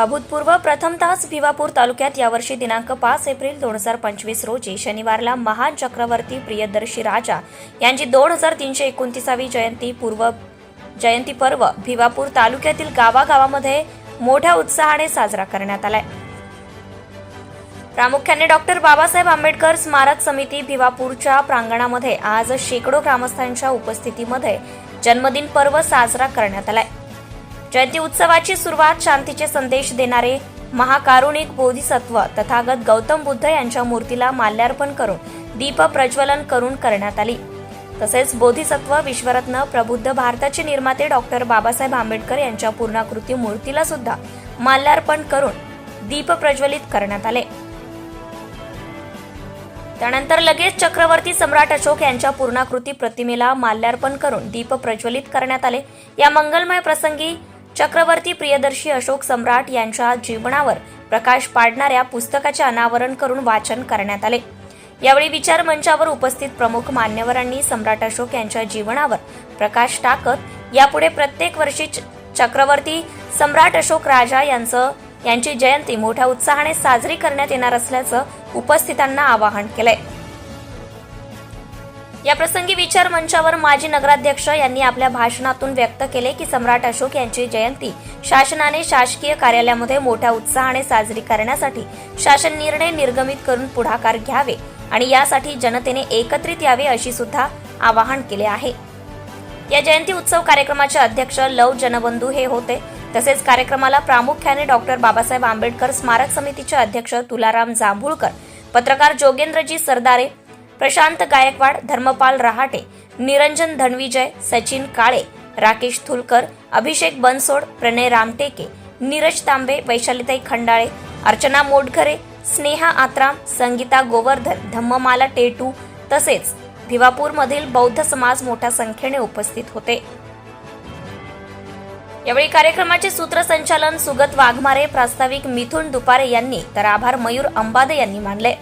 अभूतपूर्व प्रथमतःच भिवापूर तालुक्यात यावर्षी दिनांक पाच एप्रिल दोन हजार पंचवीस रोजी शनिवारला महान चक्रवर्ती प्रियदर्शी राजा यांची दोन हजार तीनशे एकोणतीसावी जयंती पूर्व जयंती पर्व भिवापूर तालुक्यातील गावागावामध्ये मोठ्या उत्साहाने साजरा करण्यात आलाय. प्रामुख्याने डॉक्टर बाबासाहेब आंबेडकर स्मारक समिती भिवापूरच्या प्रांगणामध्ये आज शेकडो ग्रामस्थांच्या उपस्थितीमध्ये जन्मदिन पर्व साजरा करण्यात आलाय. जयंती उत्सवाची सुरुवात शांतीचे संदेश देणारे महाकारुणिक बोधिसत्व तथागत गौतम बुद्ध यांच्या मूर्तीला माल्यार्पण करून दीप प्रज्वलन करून करण्यात आली. तसेच बोधिसत्व विश्वरत्न प्रबुद्ध भारताचे निर्माते डॉक्टर बाबासाहेब आंबेडकर यांच्या पूर्णाकृती मूर्तीला सुद्धा माल्यार्पण करून दीप प्रज्वलित करण्यात आले. त्यानंतर लगेच चक्रवर्ती सम्राट अशोक यांच्या पूर्णाकृती प्रतिमेला माल्यार्पण करून दीप प्रज्वलित करण्यात आले. या मंगलमय प्रसंगी चक्रवर्ती प्रियदर्शी अशोक सम्राट यांच्या जीवनावर प्रकाश पाडणाऱ्या पुस्तकाचे अनावरण करून वाचन करण्यात आले. यावेळी विचार मंचावर उपस्थित प्रमुख मान्यवरांनी सम्राट अशोक यांच्या जीवनावर प्रकाश टाकत यापुढे प्रत्येक वर्षी च- चक्रवर्ती सम्राट अशोक राजा यांचं यांची जयंती मोठ्या उत्साहाने साजरी करण्यात येणार असल्याचं उपस्थितांना आवाहन केलंय. या प्रसंगी विचार मंचावर माजी नगराध्यक्ष यांनी आपल्या भाषणातून व्यक्त केले की सम्राट अशोक यांची जयंती शासनाने शासकीय कार्यालयामध्ये मोठ्या उत्साहाने साजरी करण्यासाठी शासन निर्णय निर्गमित करून पुढाकार घ्यावे आणि यासाठी जनतेने एकत्रित यावे अशी सुद्धा आवाहन केले आहे. या जयंती उत्सव कार्यक्रमाचे अध्यक्ष लव जनबंधू हे होते. तसेच कार्यक्रमाला प्रामुख्याने डॉक्टर बाबासाहेब आंबेडकर स्मारक समितीचे अध्यक्ष तुलाराम जांभूळकर पत्रकार जोगेंद्रजी सरदारे प्रशांत गायकवाड धर्मपाल रहाटे निरंजन धनविजय सचिन काळे राकेश थुलकर अभिषेक बनसोड प्रणय रामटेके नीरज तांबे वैशालीताई खंडाळे अर्चना मोटघरे स्नेहा आत्राम संगीता गोवर्धन धम्ममाला टेटू तसेच भिवापूरमधील बौद्ध समाज मोठ्या संख्येने उपस्थित होते. यावेळी कार्यक्रमाचे सूत्रसंचालन सुगत वाघमारे प्रास्ताविक मिथुन दुपारे यांनी तर आभार मयूर अंबादे यांनी मानले.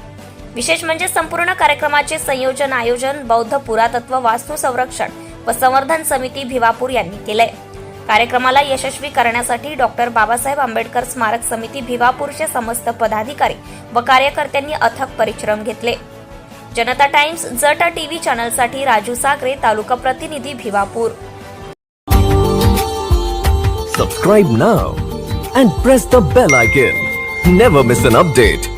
विशेष म्हणजे संपूर्ण कार्यक्रमाचे संयोजन आयोजन बौद्ध पुरातत्व वास्तू संरक्षण व संवर्धन समिती भिवापूर यांनी केले कार्यक्रमाला यशस्वी करण्यासाठी डॉक्टर बाबासाहेब आंबेडकर स्मारक समिती भिवापूरचे समस्त पदाधिकारी व कार्यकर्त्यांनी अथक परिश्रम घेतले. जनता टाइम्स जटा टीव्ही चॅनलसाठी राजू सागरे तालुका प्रतिनिधी Bhiwapur. Subscribe now and press the bell icon never miss an update